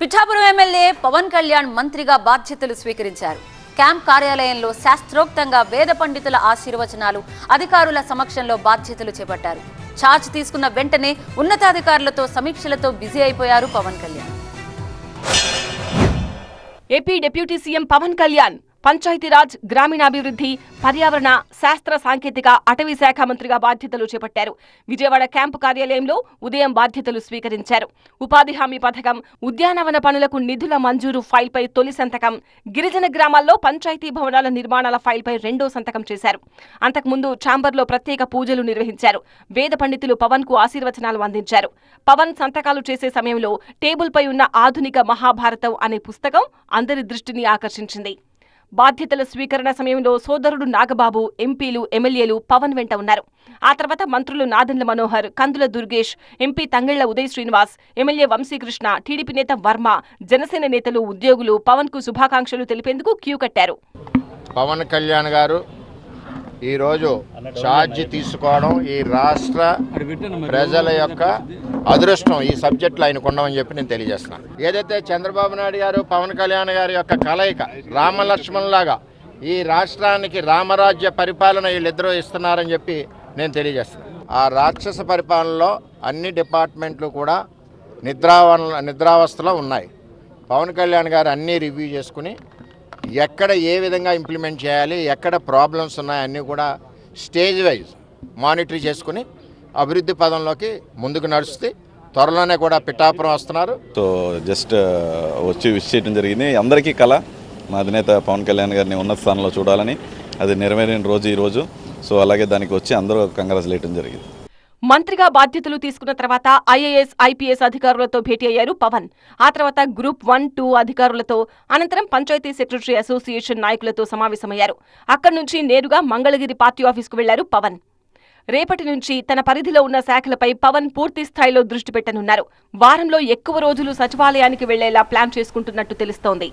Pithapuram MLA Pawan Kalyan మంత్రిగా బాధ్యతలు స్వీకరించారు. క్యాంప్ కార్యాలయంలో శాస్త్రోక్తంగా వేద పండితుల ఆశీర్వచనాలు అధికారుల సమక్షంలో బాధ్యతలు చేపట్టారు. ఛార్జ్ తీసుకున్న వెంటనే ఉన్నతాధికారులతో సమీక్షలతో బిజీ అయిపోయారు Pawan Kalyan. AP deputy CM Pawan Kalyan Panchayati Raj గ్రామీణాభివృద్ధి పర్యావరణ శాస్త్ర సాంకేతిక అటవీ శాఖ మంత్రిగా బాధ్యతలు చేపట్టారు. విజయవాడ క్యాంపు కార్యాలయంలో ఉదయం బాధ్యతలు స్వీకరించారు. ఉపాధి హామీ పథకం ఉద్యానవన పనులకు నిధుల మంజూరు ఫైల్పై తొలి సంతకం గిరిజన గ్రామాల్లో పంచాయతీ భవనాల నిర్మాణాల ఫైల్పై రెండో సంతకం చేశారు. అంతకుముందు ఛాంబర్లో ప్రత్యేక పూజలు నిర్వహించారు. వేద పండితులు పవన్కు ఆశీర్వచనాలు అందించారు. పవన్ సంతకాలు చేసే సమయంలో టేబుల్పై ఉన్న ఆధునిక మహాభారతం అనే పుస్తకం అందరి దృష్టిని ఆకర్షించింది. బాధ్యతల స్వీకరణ సమయంలో సోదరుడు నాగబాబు ఎంపీలు ఎమ్మెల్యేలు పవన్ వెంట ఉన్నారు. ఆ తర్వాత మంత్రులు Nadendla Manohar Kandula Durgesh MP Tangella Uday Srinivas MLA Vamsikrishna TDP నేత వర్మ జనసేన నేతలు ఉద్యోగులు పవన్కు శుభాకాంక్షలు తెలిపేందుకు క్యూ కట్టారు. పవన్ కళ్యాణ్ గారు ఈరోజు ఛార్జ్ తీసుకోవడం ఈ రాష్ట్ర ప్రజల యొక్క అదృష్టం ఈ సబ్జెక్టులో ఆయనకు ఉండమని చెప్పి నేను తెలియజేస్తున్నాను. ఏదైతే చంద్రబాబు నాయుడు గారు పవన్ కళ్యాణ్ గారి యొక్క కలయిక రామలక్ష్మణ్లాగా ఈ రాష్ట్రానికి రామరాజ్య పరిపాలన వీళ్ళిద్దరూ ఇస్తున్నారని చెప్పి నేను తెలియజేస్తున్నాను. ఆ రాక్షస పరిపాలనలో అన్ని డిపార్ట్మెంట్లు కూడా నిద్రావ నిద్రావస్థలో ఉన్నాయి. పవన్ కళ్యాణ్ గారు అన్నీ రివ్యూ చేసుకుని ఎక్కడ ఏ విధంగా ఇంప్లిమెంట్ చేయాలి ఎక్కడ ప్రాబ్లమ్స్ ఉన్నాయన్నీ కూడా స్టేజ్ వైజ్ మానిటర్ చేసుకుని అభివృద్ధి పదంలోకి ముందుకు నడుస్తే త్వరలోనే కూడా పిఠాపురం వస్తున్నారు. సో జస్ట్ వచ్చి విష్ చేయడం జరిగింది. అందరికీ కళ మా అధినేత పవన్ కళ్యాణ్ గారిని ఉన్నత స్థానంలో చూడాలని అది నెరవేరిన రోజు ఈరోజు సో అలాగే దానికి వచ్చి అందరూ కంగ్రాచులేయడం జరిగింది. మంత్రిగా బాధ్యతలు తీసుకున్న తర్వాత ఐఏఎస్ ఐపీఎస్ అధికారులతో భేటీ అయ్యారు పవన్. ఆ తర్వాత గ్రూప్ వన్ టూ అధికారులతో అనంతరం పంచాయతీ సెక్రటరీ అసోసియేషన్ నాయకులతో సమావేశమయ్యారు. అక్కడి నుంచి నేరుగా మంగళగిరి పార్టీ ఆఫీస్కు వెళ్ళారు పవన్. రేపటి నుంచి తన పరిధిలో ఉన్న శాఖలపై పవన్ పూర్తి స్థాయిలో దృష్టి పెట్టనున్నారు. వారంలో ఎక్కువ రోజులు సచివాలయానికి వెళ్ళేలా ప్లాన్ చేసుకుంటున్నట్టు తెలుస్తోంది.